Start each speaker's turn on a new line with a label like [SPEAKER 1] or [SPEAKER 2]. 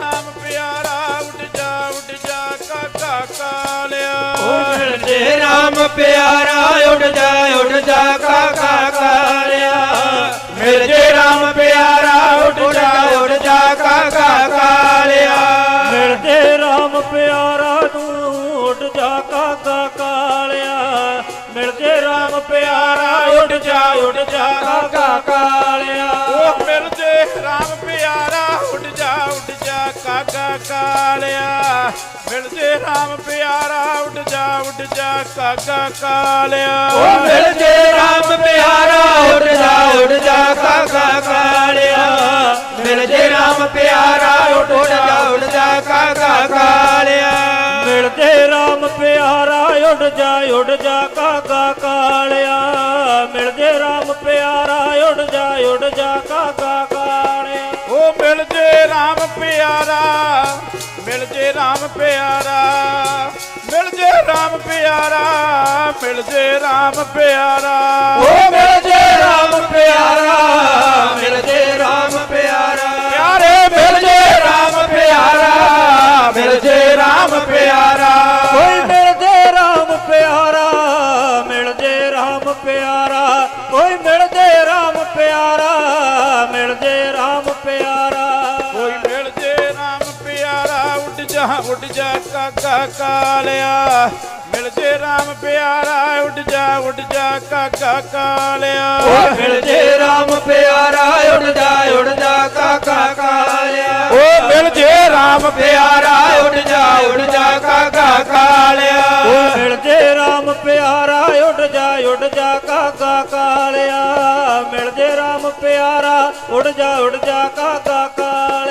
[SPEAKER 1] ਰਾਮ ਪਿਆਰਾ ਉੱਡ ਜਾ ਉੱਡ ਜਾ ਕਾਕਾ ਕਾਲਿਆ।
[SPEAKER 2] ਓ ਮਿਲਦੇ ਰਾਮ ਪਿਆਰਾ ਉੱਡ ਜਾ ਉੱਡ ਜਾ ਕਾਕਾ ਕਾਲਿਆ। ਮਿਲ ਜੇ ਰਾਮ ਪਿਆਰਾ ਉੱਡ ਜਾ ਉੱਡ ਜਾ ਕਾਕਾ ਕਾਲਿਆ।
[SPEAKER 3] ਮਿਲਦੇ ਰਾਮ ਪਿਆਰਾ ਤੂੰ ਉੱਡ ਜਾ ਕਾਕਾ ਕਾਲਿਆ। ਮਿਲਦੇ ਰਾਮ ਪਿਆਰਾ ਉੱਡ ਜਾ ਉੱਡ ਜਾ ਕਾਕਾ ਕਾਲਿਆ।
[SPEAKER 1] ਜਾ ਕਾਕਾ ਕਾਲਿਆ ਮਿਲ ਜੇ ਰਾਮ ਪਿਆਰਾ ਉੱਡ ਜਾ ਉੱਡ ਜਾ ਕਾਕਾ ਕਾਲਿਆ
[SPEAKER 2] ਓ ਮਿਲ ਜੇ ਰਾਮ ਪਿਆਰਾ ਉੱਡ ਜਾ ਉੱਡ ਜਾ ਕਾਕਾ ਕਾਲਿਆ ਮਿਲ ਜੇ ਰਾਮ ਪਿਆਰਾ ਉੱਡ ਜਾ ਉੱਡ ਜਾ ਕਾਕਾ ਕਾਲਿਆ
[SPEAKER 3] ਮਿਲਦੇ ਰਾਮ ਪਿਆਰਾ ਉੱਡ ਜਾ ਉੱਡ ਜਾ ਕਾਕਾ ਕਾਲਿਆ ਮਿਲਦੇ ਰਾਮ ਪਿਆਰਾ ਉੱਡ ਜਾ ਉੱਡ ਜਾ ਕਾਕਾ ਕਾਲਿਆ
[SPEAKER 1] ਮਿਲ ਜੇ ਰਾਮ ਪਿਆਰਾ ਮਿਲ ਜੇ ਰਾਮ ਪਿਆਰਾ ਮਿਲ ਜੇ ਰਾਮ ਪਿਆਰਾ ਮਿਲ ਜੇ ਰਾਮ ਪਿਆਰਾ
[SPEAKER 2] ਓ ਮਿਲ ਜੇ ਰਾਮ ਪਿਆਰਾ ਮਿਲ ਜੇ ਰਾਮ ਪਿਆਰਾ
[SPEAKER 1] ਪਿਆਰੇ
[SPEAKER 2] ਮਿਲ ਜੇ ਰਾਮ ਪਿਆਰਾ ਮਿਲ ਜੇ ਰਾਮ ਪਿਆਰਾ
[SPEAKER 3] ਕੋਈ ਮਿਲਦੇ ਰਾਮ ਪਿਆਰਾ ਮਿਲਦੇ ਰਾਮ ਪਿਆਰਾ ਕੋਈ ਮਿਲਦੇ ਰਾਮ ਪਿਆਰਾ ਮਿਲਦੇ ਰਾਮ
[SPEAKER 1] ਉੱਡ ਜਾ ਉੱਡ ਜਾ ਕਾਕਾ ਕਾਲਿਆ। ਮਿਲ ਜੇ ਰਾਮ ਪਿਆਰਾ ਉੱਡ ਜਾ ਉੱਡ ਜਾ ਕਾਕਾ ਕਾਲਿਆ।
[SPEAKER 2] ਓ ਮਿਲ ਜੇ ਰਾਮ ਪਿਆਰਾ ਉੱਡ ਜਾ ਉੱਡ ਜਾ ਕਾਕਾ ਕਾਲਿਆ।
[SPEAKER 1] ਓ ਮਿਲ ਜੇ ਰਾਮ
[SPEAKER 2] ਪਿਆਰਾ ਉੱਡ ਜਾ ਉੱਡ ਜਾ ਕਾਕਾ ਕਾਲਿਆ।
[SPEAKER 3] ਓ ਮਿਲਦੇ ਰਾਮ ਪਿਆਰਾ ਉੱਡ ਜਾ ਉੱਡ ਜਾ ਕਾਕਾ ਕਾਲਿਆ। ਮਿਲਦੇ ਰਾਮ ਪਿਆਰਾ ਉੱਡ ਜਾ ਉੱਡ ਜਾ ਕਾਕਾ ਕਾਲਿਆ।